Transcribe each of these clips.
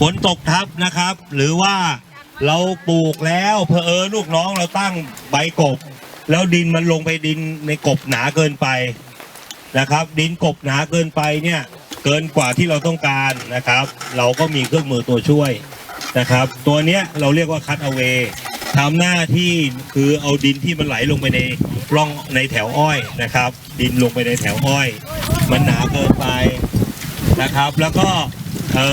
ฝนตกทับนะครับ หรือว่าเราปลูกแล้วเพอเออลูกน้องเราตั้งใบกบ แล้วดินมันลงไปดินในกบหนาเกินไปนะครับ ดินกบหนาเกินไปเนี่ยเกินกว่าที่เราต้องการนะครับ เราก็มีเครื่องมือตัวช่วยนะครับ ตัวเนี้ยเราเรียกว่าคัตเอาเวทำหน้าที่คือเอาดินที่มันไหลลงไปในร่องในแถวอ้อยนะครับ ดินลงไปในแถวอ้อย มันหนาเกินไปนะครับ แล้วก็เอ่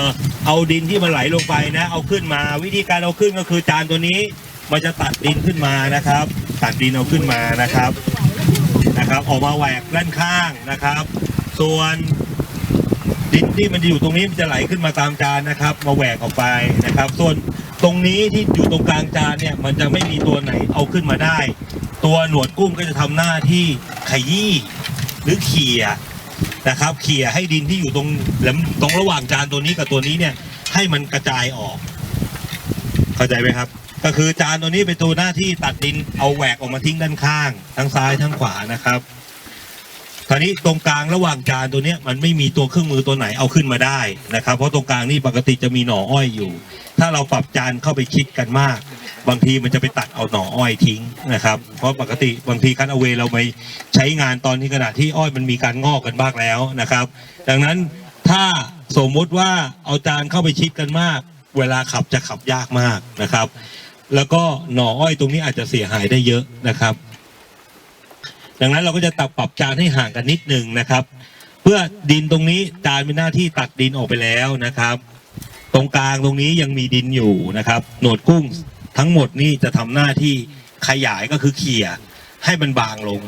อ เอาดินที่มันไหลลงไปนะ เอาขึ้นมา วิธีการเอาขึ้นก็คือจานตัวนี้มันจะตัดดินขึ้นมานะครับ ตัดดินเอาขึ้นมานะครับนะครับ ออกมาแหวกด้านข้างนะครับ ส่วนดินที่มันอยู่ตรงนี้มันจะไหลขึ้นมาตามจานนะครับ มาแหวกออกไปนะครับ ส่วนตรงนี้ที่อยู่ตรงกลางจานเนี่ยมันจะไม่มีตัวไหนเอาขึ้นมาได้ ตัวหนวดกุ้งก็จะทำหน้าที่ขยี้หรือเขี่ย นะครับเขี่ยให้ดินที่อยู่ตรงแหลมตรงระหว่างจานตัวนี้กับตัวนี้เนี่ย ให้มันกระจายออก เข้าใจไหมครับ ก็คือจานตัวนี้เป็นตัวหน้าที่ตัดดินเอาแหวกออกมาทิ้งด้านข้าง ทั้งซ้ายทั้งขวานะครับ คราวนี้ตรงกลางระหว่างจานตัวเนี้ยมันไม่มีตัวเครื่องมือตัวไหนเอาขึ้นมาได้นะครับ เพราะตรงกลางนี่ปกติจะมีหน่ออ้อยอยู่ ถ้าเราปรับจานเข้าไปคิดกันมาก บางทีมันจะไปตัดเอาหน่ออ้อยทิ้งนะครับ เพราะปกติบางทีคันเอาเวเราไปใช้งานตอนที่ขณะที่อ้อยมันมีการงอกกันบ้างแล้วนะครับ ดังนั้นถ้าสมมุติว่าเอาจานเข้าไปชิดกันมาก เวลาขับจะขับยากมากนะครับ แล้วก็หน่ออ้อยตรงนี้อาจจะเสียหายได้เยอะนะครับ ดังนั้นเราก็จะตัดปรับจานให้ห่างกันนิดหนึ่งนะครับ เพื่อดินตรงนี้จานเป็นหน้าที่ตัดดินออกไปแล้วนะครับ ตรงกลางตรงนี้ยังมีดินอยู่นะครับหนวดกุ้งทั้งหมดนี่จะทำหน้าที่ขยายก็คือเขี่ยให้มันบางลง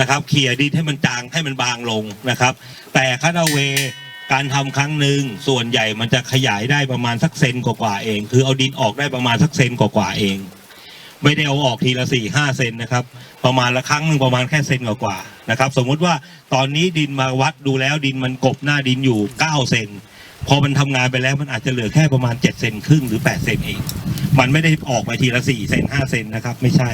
นะครับเขี่ยดินให้มันจางให้มันบางลงนะครับ แต่คานาเวการทำครั้งหนึ่งส่วนใหญ่มันจะขยายได้ประมาณสักเซนกว่าๆเอง คือเอาดินออกได้ประมาณสักเซนกว่าๆเอง ไม่ได้เอาออกทีละสี่ห้าเซนนะครับ ประมาณละครั้งหนึ่งประมาณแค่เซนกว่าๆนะครับ สมมุติว่าตอนนี้ดินมาวัดดูแล้วดินมันกบหน้าดินอยู่เก้าเซนพอมันทำงานไปแล้วมันอาจจะเหลือแค่ประมาณเจ็ดเซนครึ่งหรือแปดเซนเอง มันไม่ได้ออกไปทีละสี่เซนห้าเซนนะครับ ไม่ใช่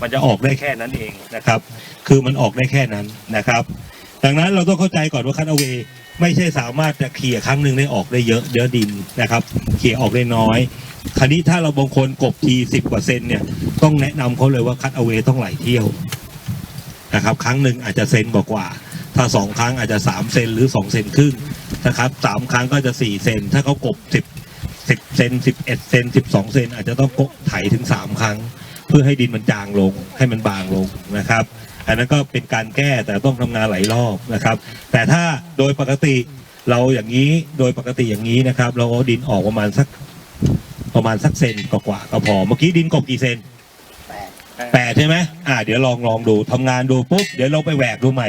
มันจะออกได้แค่นั้นเองนะครับ คือมันออกได้แค่นั้นนะครับ ดังนั้นเราต้องเข้าใจก่อนว่าคันเอาเว ไม่ใช่สามารถจะเขี่ยครั้งหนึ่งได้ออกได้เยอะเยอะดินนะครับ เขี่ยออกได้น้อย คราวนี้ถ้าเราบางคนกบทีสิบกว่าเซนเนี่ยต้องแนะนำเขาเลยว่าคัดเอาเวต้องไหลเที่ยวนะครับ ครั้งหนึ่งอาจจะเซนกว่า ถ้าสองครั้งอาจจะสามเซนหรือสองเซนครึ่งนะครับสามครั้งก็จะสี่เซนถ้าเขากบสิบสิบเซนสิบเอ็ดเซนสิบสองเซนอาจจะต้องกบไถถึงสามครั้ง เพื่อให้ดินมันจางลงให้มันบางลงนะครับ อันนั้นก็เป็นการแก้แต่ต้องทำงานหลายรอบนะครับ แต่ถ้าโดยปกติเราอย่างนี้โดยปกติอย่างนี้นะครับ เราเอาดินออกประมาณสักประมาณสักเซนกว่าๆก็พอเมื่อกี้ดินกบกี่เซนแปดใช่ไหมอ่า เดี๋ยวลองลองดูทำงานดูปุ๊บ เดี๋ยวเราไปแหวกดูใหม่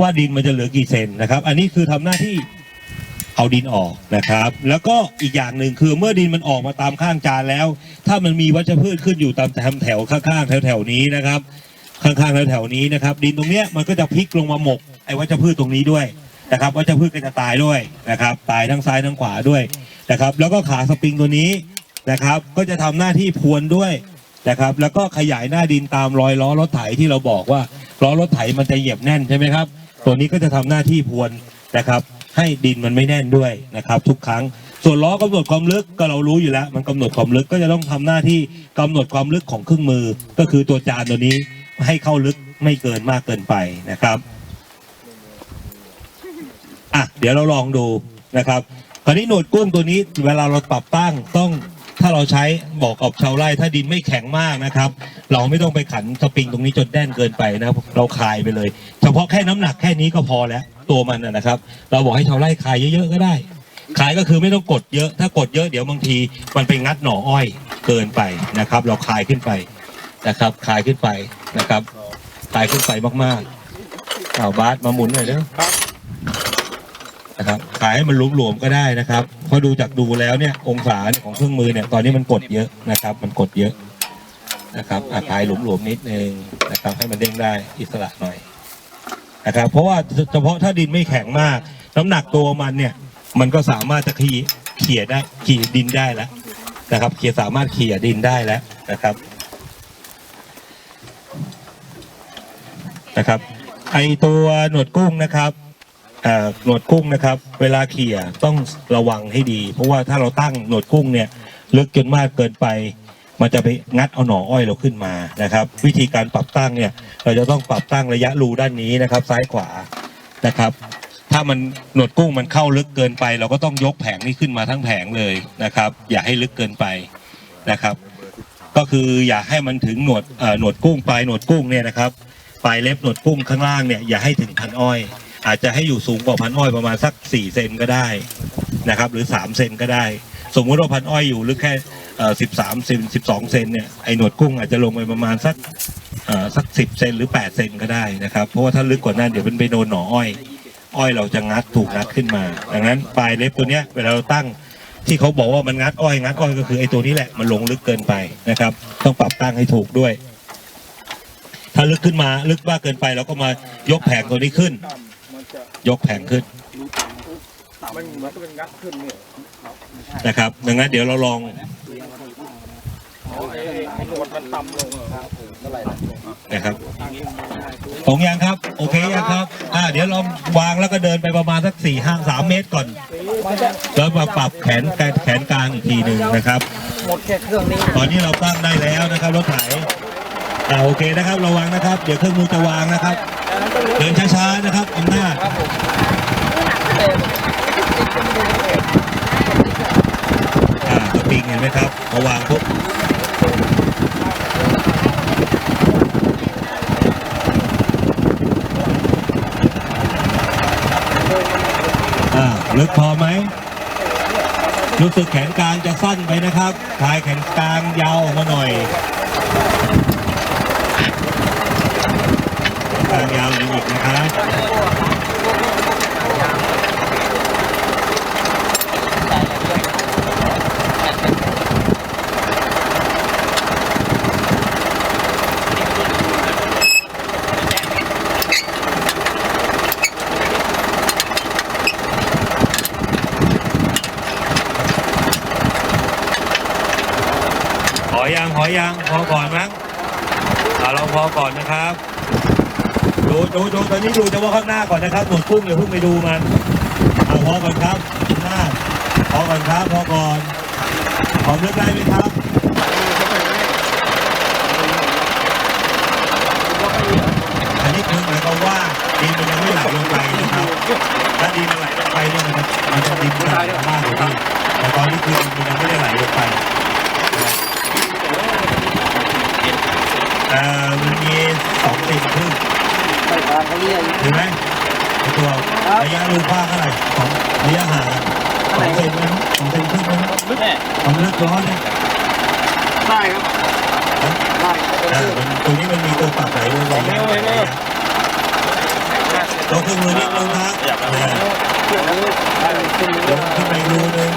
ว่าดินมันจะเหลือกี่เซนนะครับ อันนี้คือทำหน้าที่เอาดินออกนะครับ แล้วก็อีกอย่างหนึ่งคือเมื่อดินมันออกมาตามข้างจานแล้ว ถ้ามันมีวัชพืชขึ้นอยู่ตามแถวแถวข้างๆแถวๆนี้นะครับ ข้างๆแถวๆนี้นะครับ ดินตรงเนี้ยมันก็จะพลิกลงมาหมกไอ้วัชพืชตรงนี้ด้วยนะครับวัชพืชก็จะตายด้วยนะครับ ตายทั้งซ้ายทั้งขวาด้วยนะครับ แล้วก็ขาสปริงตัวนี้นะครับ ก็จะทำหน้าที่พรวนด้วยนะครับ แล้วก็ขยายหน้าดินตามรอยล้อรถไถที่เราบอกว่าล้อรถไถมันจะเหยียบแน่นใช่ไหมครับ ตัวนี้ก็จะทำหน้าที่พรวนนะครับ ให้ดินมันไม่แน่นด้วยนะครับ ทุกครั้งส่วนล้อกำหนดความลึกก็เรารู้อยู่แล้ว มันกำหนดความลึกก็จะต้องทำหน้าที่กำหนดความลึกของเครื่องมือ ก็คือตัวจานตัวนี้ ให้เข้าลึกไม่เกินมากเกินไปนะครับอะเดี๋ยวเราลองดูนะครับคราวนี้หนวดกุ้งตัวนี้เวลาเราปรับตั้งต้องถ้าเราใช้บอกกับชาวไร่ถ้าดินไม่แข็งมากนะครับ เราไม่ต้องไปขันสปริงตรงนี้จนแน่นเกินไปนะเราคลายไปเลย เฉพาะแค่น้ำหนักแค่นี้ก็พอแล้วตัวมันนะครับ เราบอกให้ชาวไร่คลายเยอะๆก็ได้ขายก็คือไม่ต้องกดเยอะ ถ้ากดเยอะเดี๋ยวบางทีมันไปงัดหน่ออ้อยเกินไปนะครับ เราคลายขึ้นไป นะครับคลายขึ้นไปนะครับคลายขึ้นไปมากๆเอาบาสมาหมุนหน่อยเด้อนะครับขายให้มันหลวมๆก็ได้นะครับเพราะดูจากดูแล้วเนี่ยองศาของเครื่องมือเนี่ยตอนนี้มันกดเยอะนะครับ มันกดเยอะนะครับอะขายหลวมๆนิดนึงนะครับ ให้มันเด้งได้อิสระหน่อยนะครับ เพราะว่าเฉพาะถ้าดินไม่แข็งมาก น้ำหนักตัวมันเนี่ย มันก็สามารถจะขี่เขี่ยได้ขี่ดินได้แล้วนะครับ เขี่ยสามารถเขี่ยดินได้แล้วนะครับ นะครับ ไอตัวหนวดกุ้งนะครับหนวดกุ้งนะครับ เวลาเขี่ยต้องระวังให้ดี เพราะว่าถ้าเราตั้งหนวดกุ้งเนี่ยลึกจนมากเกินไป มันจะไปงัดเอาหน่ออ้อยเราขึ้นมานะครับ วิธีการปรับตั้งเนี่ย เราจะต้องปรับตั้งระยะรูด้านนี้นะครับ ซ้ายขวานะครับ ถ้ามันหนวดกุ้งมันเข้าลึกเกินไป เราก็ต้องยกแผงนี้ขึ้นมาทั้งแผงเลยนะครับ อย่าให้ลึกเกินไปนะครับ ก็คืออย่าให้มันถึงหนวดหนวดกุ้งปลายหนวดกุ้งเนี่ยนะครับ ปลายเล็บหนวดกุ้งข้างล่างเนี่ยอย่าให้ถึงพันอ้อย อาจจะให้อยู่สูงกว่าพันอ้อยประมาณสัก4เซนก็ได้นะครับ หรือ3เซนก็ได้ สมมุติว่าพันอ้อยอยู่ลึกแค่สิบสามเซนสิบสองเซนเนี่ยไอหนวดกุ้งอาจจะลงไปประมาณสักเอ่อสักสิบเซนหรือแปดเซนก็ได้นะครับ เพราะว่าถ้าลึกกว่านั้นเดี๋ยวมันไปโดนหน่ออ้อย อ้อยเราจะงัดถูกงัดขึ้นมา ดังนั้นปลายเล็บตัวเนี้ยเวลาเราตั้งที่เขาบอกว่ามันงัดอ้อยงัดอ้อยก็คือไอ้ตัวนี้แหละมันลงลึกเกินไปนะครับ ต้องปรับตั้งให้ถูกด้วย ถ้าลึกขึ้นมาลึกมากเกินไปเราก็มายกแผงตัวนี้ขึ้น ยกแผงขึ้นมันเหมือนกับเป็นงัดขึ้นเนี่ยนะครับ ดังนั้นเดี๋ยวเราลองไอ้ไอ้หนวดมันต่ำลงอะนะครับตรงยังครับ โอเคยังครับ อ่า เดี๋ยวลองวางแล้วก็เดินไปประมาณสักสี่ห้าสามเมตรก่อน แล้วมาปรับแขนแขนกลางอีกทีหนึ่งนะครับ หมดแค่เครื่องนี้ ตอนนี้เราตั้งได้แล้วนะครับรถไถ อ่าโอเคนะครับ ระวังนะครับ เดี๋ยวเครื่องมือจะวางนะครับ เดินช้าๆนะครับอำนาจอ่าสปริงเห็นไหมครับพอวางปุ๊บอ่าลึกพอไหมรู้สึกแขนกลางจะสั้นไปนะครับคลายแขนกลางยาวออกมาหน่อยแขนกลางยาวอีกนะครับขอยังขอยังพอก่อนมั้งเราพอก่อนนะครับ ดูดูดูตอนนี้ดูเฉพาะข้างหน้าก่อนนะครับหนุนกุ้งอย่าเพิ่งไปดูมันเอาพอก่อนครับหน้าพอก่อนครับพอก่อนพร้อมเลือกได้ไหมครับอันนี้คือหมายความว่าดินมันยังไม่ไหลลงไปนะครับถ้าดินมันไหลลงไปเนี่ยมันจะมันจะดินมันจะมากกว่าที่แต่ตอนนี้คือมันยังไม่ได้ไหลลงไปเอ่อมันมีสองเซนครึ่ง ไปทางเขาเรียกเห็นไหมไอ้ตัวระยะรูกว้างเท่าไหร่สองระยะห่างอะสองเซนนะสองเซนครึ่งนะลึกแน่ความลึกร้อนเนี่ยได้ครับได้อ่ามันตรงนี้มันมีตัวปรับไหลลงระยะระยะตัวเครื่องมือนิดนึงครับอ่าเครื่องนี้ได้ขึ้นลงขึ้นไปรูนึง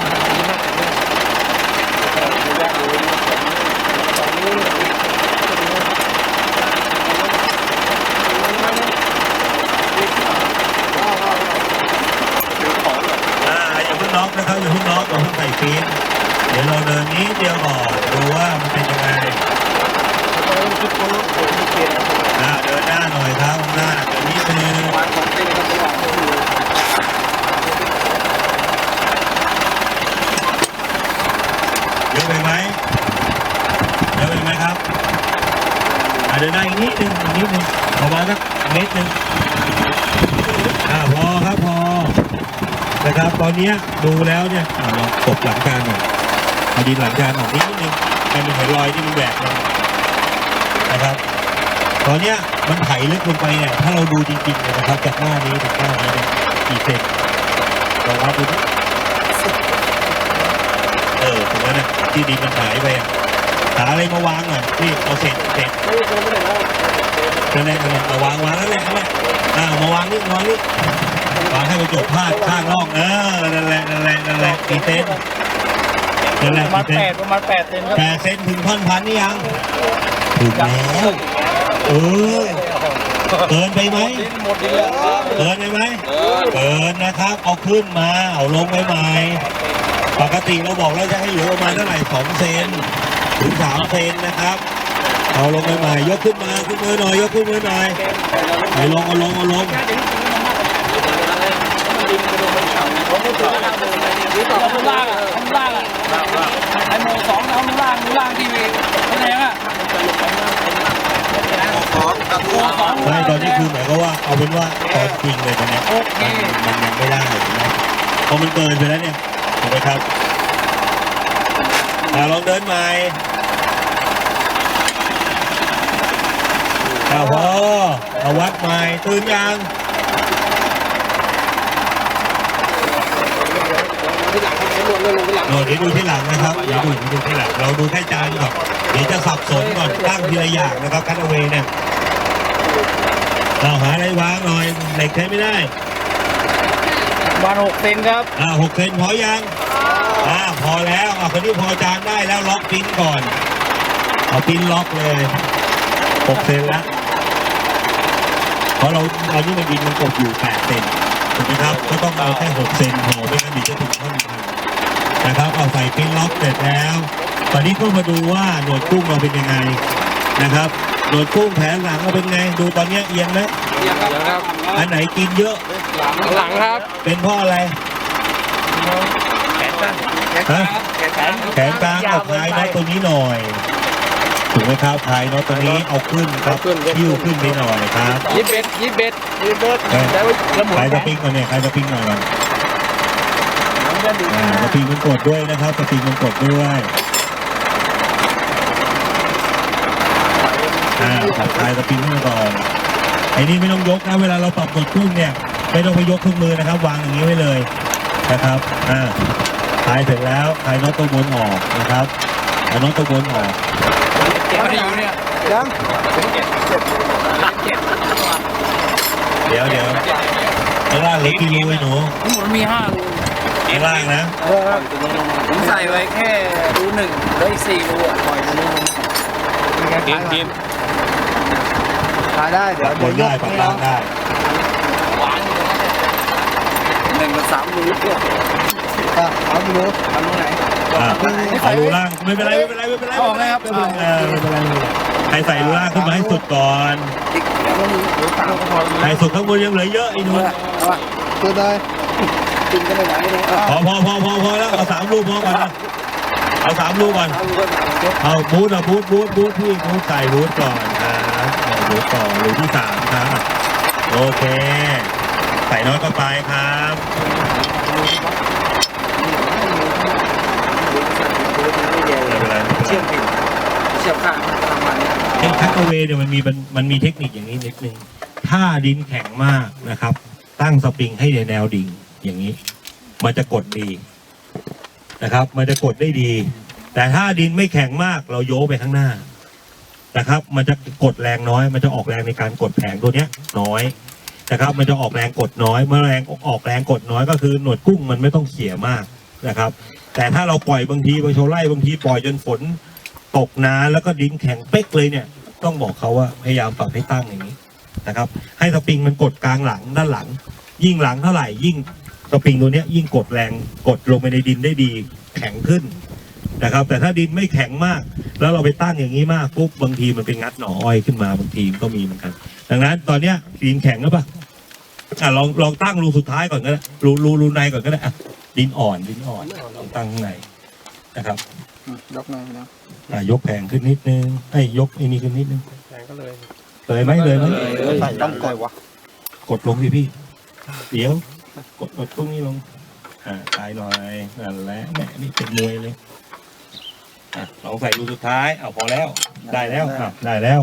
อ่าอย่าเพิ่งน็อกนะครับอย่าเพิ่งน็อกอย่าเพิ่งใส่ฟีนเดี๋ยวเราเดินนี้เดียวก่อนดูว่ามันเป็นยังไงอ่าเดินหน้าหน่อยครับหน้าเดินนิดนึงเยอะไปไหมเยอะไปไหมครับอาเดินหน้าอีกนิดนึงอีกนิดนึงประมาณสักเมตรหนึ่งอ่าพอครับพอนะครับตอนนี้ดูแล้วเนี่ยอะลองกบหลังการหน่อยาดินหลังการออกนิดนึงให้มันเห็นรอยที่มันแหวกนะครับ ตอนเนี้ยมันไถลึกลงไปเนี่ยถ้าเราดูจริงๆเนี่ยนะครับ จากหน้านี้ถึงหน้านี้เนี่ยกี่เซนลองวัดดูดิเออถึงแล้วเนี่ยที่ดินมันหายไปอะหาอะไรมาวางหน่อยนี่เอาเศษเศษนั่นแหละนั่นแหละเอาวางวางนั่นแหละนั่นแหละอ่ามาวางนี่วางนี่วางให้กระจกพลาดข้างร่องเออนั่นแหละนั่นแหละนั่นแหละกี่เซน นั่นแหละประมาณกี่เซแปนดประมาณแปดเซนครับแปดเซนถึงท่อนพันนี่ยังถึงแล้วเออเกินไปไหมหมดดินแล้วเกินไปไหมเกินนะครับ เอาขึ้นมาเอาลงไปใหม่ปกติเราบอกเราจะให้เหลือประมาณเท่าไหร่สองเซนถึงสามเซนนะครับ เอาลงไปใหม่ยกขึ้นมาขึ้นมือหน่อยยกขึ้นมือหน่อยเอาลงเอาลงเอาลงเอาข้างล่างอะข้างล่างอะ ไอโมสองเอาข้างล่างล่างที่มีแสดงอะโมสองไม่ตอนนี้คือหมายก็ว่าเอาเป็นว่าตอนจริงเลยตอนนี้มันมันยังไม่ได้นะเพราะมันเกินไปแล้วเนี่ยถูกไหมครับอ่าลองเดินใหม่เอาพอเอาวัดใหม่ตื่นยัง ที่ หลังเขาหมดเลยลงไปหลังโดดเดี๋ยวดูที่หลังนะครับเดี๋ยวดูเดี๋ยวดูที่หลังเราดูแค่จานก่อนเดี๋ยวจะสับสนก่อนตั้งทีละอย่างนะครับคัตเวเนี่ยเราหาอะไรวางหน่อยเหล็กใช้ไม่ได้วันหกเซนครับอ่าหกเซนพอยังอ่าพอแล้วอ่าคนนี้พอจานได้แล้วล็อกปิ้นก่อนเอาปิ้นล็อกเลยหกเซนละเพราะเราเรานี่มันดินมันกบอยู่แปดเซนถูกไหมครับก็ต้องเอาแค่หกเซนพอไม่งั้นเดิจะถึงท่อนพั นนะครับเอาใส่ปิ้นล็อกเสร็จแล้ว ตอนนี้ก็มาดูว่าหนวดกุ้งเราเป็นยังไงนะครับหนวดกุ้งแผลหลังเราเป็นไง ดูตอนเนี้ยเอียงไหมเดี๋ยวครับอันไหนกินเยอะหลังครับ เป็นเพราะอะไรแขนสั้นฮะแขนแขนแขนกลางเอาคลายน็อตตัวนี้หน่อยถูกไหมครับคลายน็อตตัวนี้เอาขึ้นครับหิ้วขึ้นไปหน่อยครับยิบเบ็ดยิบเบ็ดยิบเบ็ดเอ้ยแล้วแล้วหมุนคลายแขสนปริงก่อนเนี่ยคลายสปริงหน่อยก่อน อ่าสปริงมันกดด้วยนะครับสปริงมันกดด้วยอ่าคลายสปริงขึ้นมาก่อนไอ้นี่ไม่ต้องยกนะเวลาเราปรับกดกุ้งเนี่ยไม่ต้องไปยกเครื่องมือนะครับ วางอย่างนี้ไว้เลยนะครับอ่าคลายเสร็จแล้วคลายน็อตตัวบนออกนะครับเอาน็อตตัวบนออกเก็บไม่ได้อยู่เนี่ยยังเดี๋ยวเดี๋ยวข้างล่างเหล็กกี่รูไอ้หนูทั้งหมดมีห้ารู ข้างล่างนะเออครับผมใส่ไว้แค่รูหนึ่งเหลืออีกสี่รูอะปล่อยตรงนี้เกมเกมขายได้ปเดี๋ยวรับเดี๋บยวนยได้กปรับให้ล่าเรางได้หนึ่งกับสามรูเนี่ยอะเอาไปดูทำตรงไหนอ่าเอารูล่างไม่เป็นไรไม่เป็นไรไม่เป็นไรออกไหมครับไม่เป็นไรไม่เป็นไรไม่เป็นไรให้ใส่รูล่างขึ้นมาให้สุดก่อนอีกแล้วก็มีหรือเปล่าก็พอใส่สุดข้างบนยังเหลือเยอะไอ้หนูตัวได้ กินกันไปไหนเนี่ยอะพอพอพอพอพอแล้วเอาสามรูพอก่อนนะเอาสามรูก่อนเอาดูกันสามยกเอาบูทเอาบูทบูทบูทพี่บูทใส่บูทก่อนครับใส่บูทก่อนรูที่สามครับโอเค ใส่น้อยก็ไปครับไม่เป็นไรไม่เป็นไร เชื่อมผิดเชื่อมข้างประมาณนี้ไอ้ทักเวเนี่ยมันมีมันมันมีเทคนิคอย่างนี้นิดนึง ถ้าดินแข็งมากนะครับ ตั้งสปริงให้ในแนวดิ่ง อย่างนี้ มันจะกดดีนะครับ มันจะกดได้ดี แต่ถ้าดินไม่แข็งมากเราโยไปข้างหน้านะครับ มันจะกดแรงน้อย มันจะออกแรงในการกดแผงตัวเนี้ย น้อยนะครับ มันจะออกแรงกดน้อย เมื่อแรงออกแรงกดน้อยก็คือหนวดกุ้งมันไม่ต้องเขี่ยมากนะครับ แต่ถ้าเราปล่อยบางทีบางโชไล่บางทีปล่อยจนฝนตกนานแล้วก็ดินแข็งเป๊กเลยเนี่ย ต้องบอกเขาว่าพยายามปรับให้ตั้งอย่างนี้นะครับ ให้สปริงมันกดกลางหลังด้านหลัง ยิ่งหลังเท่าไหร่ยิ่ง สปริงตัวเนี้ยยิ่งกดแรงกดลงไปในดินได้ดีแข็งขึ้นนะครับ แต่ถ้าดินไม่แข็งมาก แล้วเราไปตั้งอย่างนี้มากปุ๊บบางทีมันเป็นงัดหน่ออ้อยขึ้นมาบางทีมันก็มีเหมือนกัน ดังนั้นตอนเนี้ยดินแข็งหรือเปล่าอะลองลองตั้งรูสุดท้ายก่อนก็ได้รูรูรูในก่อนก็ได้อะดินอ่อนดินอ่อนลองตั้งข้างในนะครับยกหน่อยนะอะยกแผงขึ้นนิดนึงไอ้ยยกไอ้นี่ขึ้นนิดนึงแรงก็เลยเลยไหมเลยไหมใส่ต้องกดวะกดลงสิพี่ เดี๋ยว กดกดตรงนี้ลง อ่าตายหน่อยนั่นแหละแม่นี่เป็นมวยเลยอะลองใส่รูสุดท้ายเอาพอแล้ว ได้แล้วอะได้แล้ว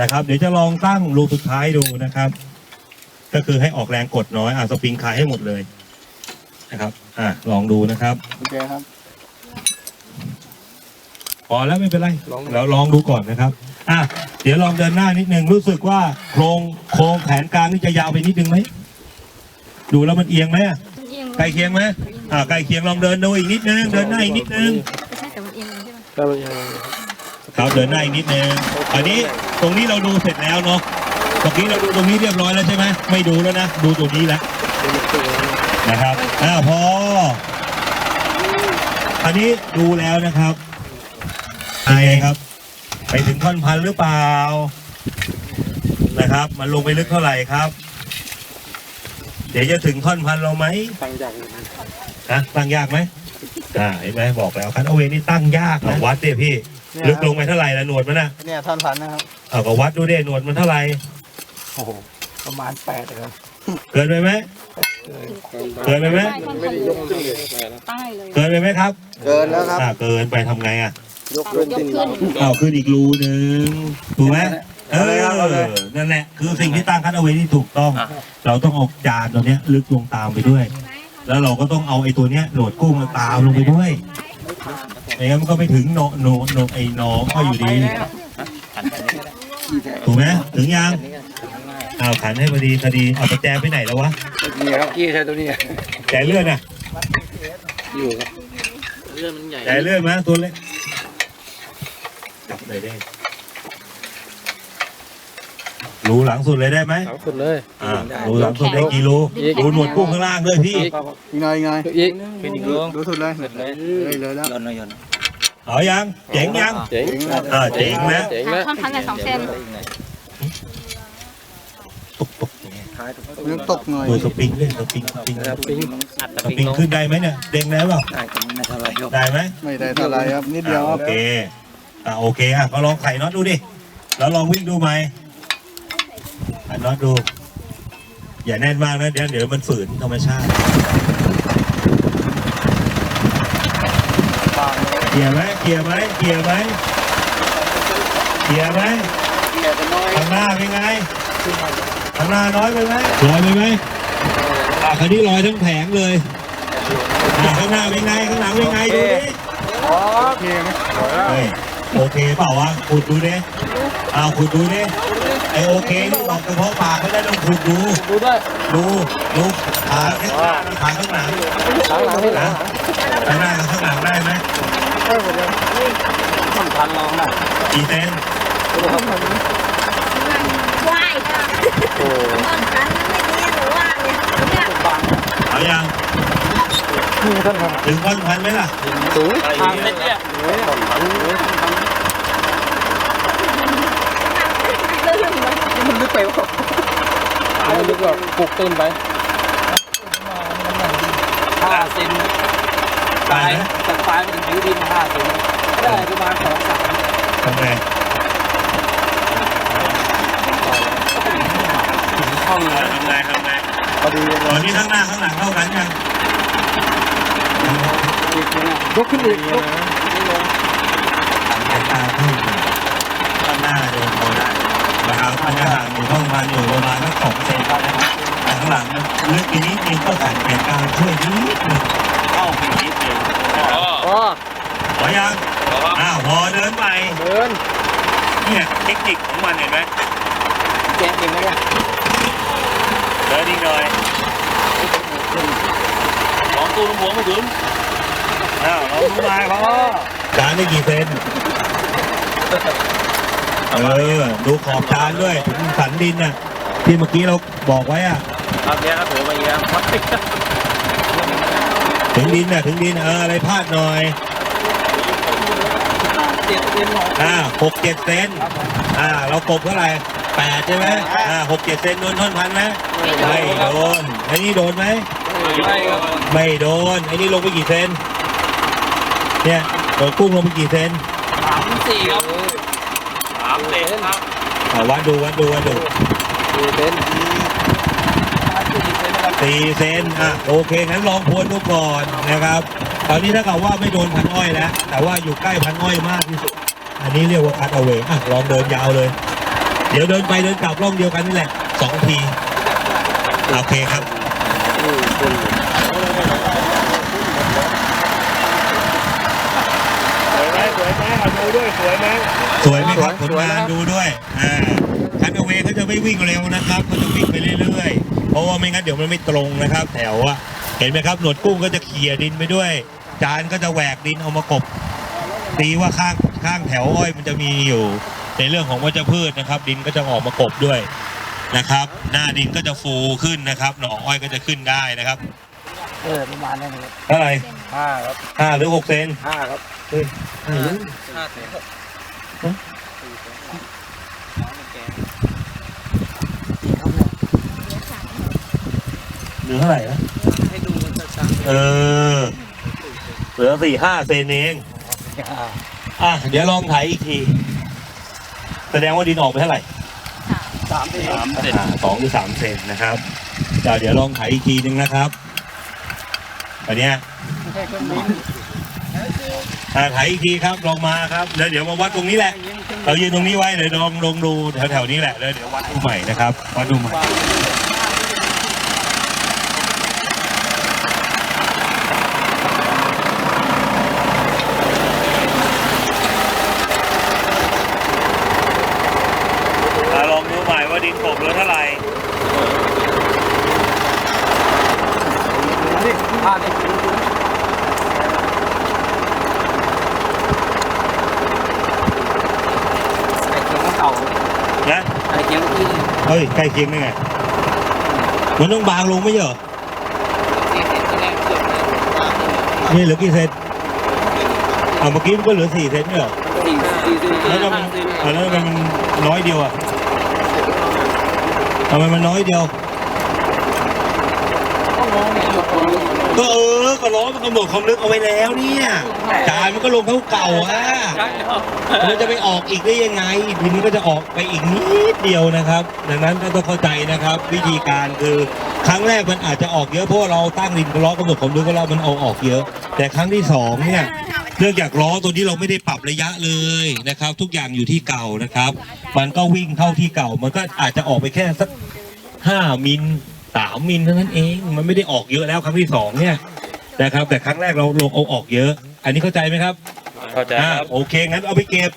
นะครับ เดี๋ยวจะลองตั้งรูสุดท้ายดูนะครับ ก็คือให้ออกแรงกดน้อยอะสปริงคลายให้หมดเลยนะครับ อะลองดูนะครับโอเคครับพอแล้วไม่เป็นไรลองแล้วลองดูก่อนนะครับ อะเดี๋ยวลองเดินหน้านิดนึงรู้สึกว่าโครงโครงแขนกลางนี่จะยาวไปนิดนึงไหม ดูแล้วมันเอียงไหมอะมันเอียงใกล้เคียงไหมอ่าใกล้เคียงลองเดินดูอีกนิดนึงเดินหน้าอีกนิดนึงไม่ใช่แต่มันเอียงใช่ไหมก็มันยังครับเดินหน้าอีกนิดนึงอันนี้ตรงนี้เราดูเสร็จแล้วเนาะเมื่อกี้เราดูตรงนี้เรียบร้อยแล้วใช่ไหมไม่ดูแล้วนะดูตัวนี้แล้วนะครับอ่าพอ อันนี้ดูแล้วนะครับไอครับ ไปถึงท่อนพันหรือเปล่านะครับ มันลงไปลึกเท่าไหร่ครับ เดี๋ยวจะถึงท่อนพันเราไหมตั้งอย่างนะตั้งยากไหมอ่าเห็นไหมบอกแล้วคันเอาเวนี่ตั้งยากนะวัดดิพี่ลึกลงไปเท่าไหร่ละหนวดมันน่ะเนี่ยท่อนพันนะครับเอาก็วัดดูดิหนวดมันเท่าไหร่โอ้โหประมาณแปดครับเกินไปไหมเกินไปไหมใต้เลยเกินไปไหมครับ เกินแล้วครับอ่าเกินไปทำไงอะยกขึ้นยกขึ้นเอาขึ้นอีกรูหนึ่งถูกไหม เอเอาเลยครับเอาเลยอนั่นแหละคือสิ่งที่ตั้งคันเอาไว้ที่ถูกต้อง เราต้องเอาจานตัวเนี้ยลึกลงตามไปด้วย แล้วเราก็ต้องเอาไอ้ตัวเนี้ยโหลดกุ้งมาตามลงไปด้วยไม่งั้นมันก็ไม่ถึงโนโนโนไอ้หนอก็อยู่ดีถูกไหมถึงยังเอาขันให้พอดีพอดีเอาประแจไปไหนแล้ววะนี่ครับกี้ใช้ตัวนี้แจเลื่อนน่ะอยู่ครับแจเลื่อนมาตัวเล็กจับเลยได้ รูหลังสุดเลยได้ไหมเอาสุดเลยอ่ารูหลังสุดได้กี่รูรูหนวดกุ้งข้างล่างด้วยพี่ไงไงอีกเป็นอีกลุงดูสุดเลยเลยเลยแล้วเอายังเจ๋งยังเจ๋งอ่าเจ๋งนะเจ๋งแล้วท่อนพันกับสองเซนตกตกอย่างเงี้ยยังตกหน่อยดูสปริงด้วยสปริงสปริงครับปิงสปริงขึ้นได้ไหมเนี่ยเด้งได้เปล่าได้ไหมไม่ได้เท่าไรครับนิดเดียวอ่าคโอรับเคอ่าโอเคอะก็ลองไขน็อตดูดิแล้วลองวิ่งดูไหม ไขน็อตดู อย่าแน่นมากนะเดี๋ยวเดี๋ยวมันฝืนธรรมชาติเกียร์ไหมเกียร์ไหมเกียร์ไหมเกียร์ไหมข้างหน้าเป็นไงข้างหน้าน้อยไปไหมลอยไปไหมอะคันนี้ลอยทั้งแผงเลยอะข้างหน้าเป็นไงข้างหลังเป็นไงดูดิโอเคไหมเฮ้ยโอเคเปล่าวะขุดดูดิ อ้าวขุดดูดิไอโอเคนี่ออกเฉพาะปากไม่ได้ต้องขุดดู ดูด้วย ดูดูขาแค่ขาข้างหลังหลังหลังนี่หลันะงข้างหน้ากับข้างหลังได้ไหมท่อนพันลองนะกี่เซนว้ายตอนนั้นไม่ดีหรือว่าเนี่ยเนี่ยเอายังนี่ท่านพันถึงพันพันไหมล่ะสูงทางเม็ดเนี่ย มันลึกไปวะมันลึกแบบปลุกตื่นไปห้าเซนปลายจากปลายไปถึงผิวดินห้าเซนได้ประมาณสองสามทำไงห้องเลยทำไงทำไงพอดีตอนนี้ข้างหน้าข้างหลังเท่ากันยังยกขึ้นอีกยกสายตาเท่ากันข้างหน้าเดินพอได้ นะครับมันจะห่างอยู่ห้องพันอยู่ประมาณสักสองเซนนะครับแต่ข้างหลังลึกอีกนิดนึงก็สังเกตการช่วยนิดนึงเข้าไปนิดนึงอ๋อพอยังอ้าวพอเดินไปเดินเนี่ยเทคนิคของมันเห็นไหมแกะเองไหมเนี่ยเดินอีกหน่อยสองตัวหัวไม่ถึงอ้าวเราดูมาพอจานได้กี่เซน เออ ดูขอบจานด้วยถึงสันดินน่ะที่เมื่อกี้เราบอกไว้อะครับเนี่ยครับผมมาเยี่ยมครับถึงดินน่ะถึงดินเอออะไรพลาดหน่อยเจ็ดเซนหน่อยอ่าหกเจ็ดเซนอ่า เรากบเท่าไหร่แปดใช่ไหมอ่าหกเจ็ดเซนโดนท่อนพันไหมไม่โดนไอ้นี่โดนไหมไม่ครับไม่โดนไอ้นี่ลงไปกี่เซนเนี่ยโดนกุ้งลงไปกี่เซนสามสี่ครับ สามเซนครับอ่าวัดดูวัดดูวัดดูดูเต้นสี่เซนครับสี่เซนอะโอเคงั้นลองพวนดูก่อนนะครับ ตอนนี้ถ้ากับว่าไม่โดนพันอ้อยแล้ว แต่ว่าอยู่ใกล้พันอ้อยมากที่สุด อันนี้เรียกว่าคัดเอาเวอะลองเดินยาวเลย เดี๋ยวเดินไปเดินกลับร่องเดียวกันนี่แหละสองที โอเคครับ สวยไหมสวยไหมเอา ดูด้วยสวยไหมสวยไหมครับผลงานดูด้วยอ่าคันเอาเวเขาจะไม่วิ่งเร็วนะครับเขาจะวิ่งไปเรื่อยๆ เพราะว่าไม่งั้นเดี๋ยวมันไม่ตรงนะครับ แถวอะเห็นไหมครับหนวดกุ้งก็จะเขี่ยดินไปด้วย จานก็จะแหวกดินเอามากบตีว่าข้างข้างแถวอ้อยมันจะมีอยู่ ในเรื่องของวัชพืชนะครับ ดินก็จะออกมากบด้วยนะครับ หน้าดินก็จะฟูขึ้นนะครับ หน่ออ้อยก็จะขึ้นได้นะครับเออประมาณนั้นครับเท่าไหร่ห้าครับห้าหรือหกเซนห้าครับ ฮ้ยห้าหรือห้าเซนหรือเท่าไหร่นะให้ดูมันเออ เหลือสี่ห้าเซนเองอะเดี๋ยวลองถ่ายอีกที แสดงว่าดินออกไปเท่าไหร่สามเซนสามเซนอ่าสองหรือสามเซนนะครับเดี๋ยวเดี๋ยวลองถ่ายอีกทีนึงนะครับอันเนี้ยไม่ใช่เครื่ อ่าถ่ายอีกทีครับลองมาครับแล้วเดี๋ยวมาวัดตรงนี้แหละ เรายืนตรงนี้ไว้เดี๋ยวลองลงดูแถวๆนี้แหละแล้วเดี๋ยววัดดูใหม่นะครับวัดดูใหม่ลองดูใหม่ว่าดินกบเหลือเท่าไหร่นี่พลาดเลยไอ้เคียงเก่า นะ ไอ้เคียงที่ เฮ้ยใกล้เคียงได้ไง มันต้องบางลงไม่ใช่เหรอนี่เหลือกี่เซนอ่าเมื่อกี้มันก็เหลือสี่เซนไม่เหรอสี่สี่สี่แล้วทำไมอ่าแล้วทำไมมันน้อยเดียวอะทำไมมันน้อยเดียวก็เออ ก็ร้อยมันกำหนดความลึกเอาไว้แล้วเนี่ยจานมันก็ลงเท่าเก่าอะแล้วจะไปออกอีกได้ยังไงทีนี้ก็จะออกไปอีกนิดเดียวนะครับ ดังนั้นก็ต้องเข้าใจนะครับ วิธีการคือครั้งแรกมันอาจจะออกเยอะเพราะเราตั้งริมล้อกำหนดความลึกก็แล้วมันเอาออกเยอะ แต่ครั้งที่สองเนี่ยเนื่องจากล้อตัวนี้เราไม่ได้ปรับระยะเลยนะครับ ทุกอย่างอยู่ที่เก่านะครับ มันก็วิ่งเท่าที่เก่า มันก็อาจจะออกไปแค่สักห้ามิลสามมิลเท่านั้นเอง มันไม่ได้ออกเยอะแล้วครั้งที่สองเนี่ย นะครับ แต่ครั้งแรกเราลงเอาออกเยอะ อันนี้เข้าใจไหมครับเข้าใจอ่าครับ โอเคงั้นเอาไปเก็บ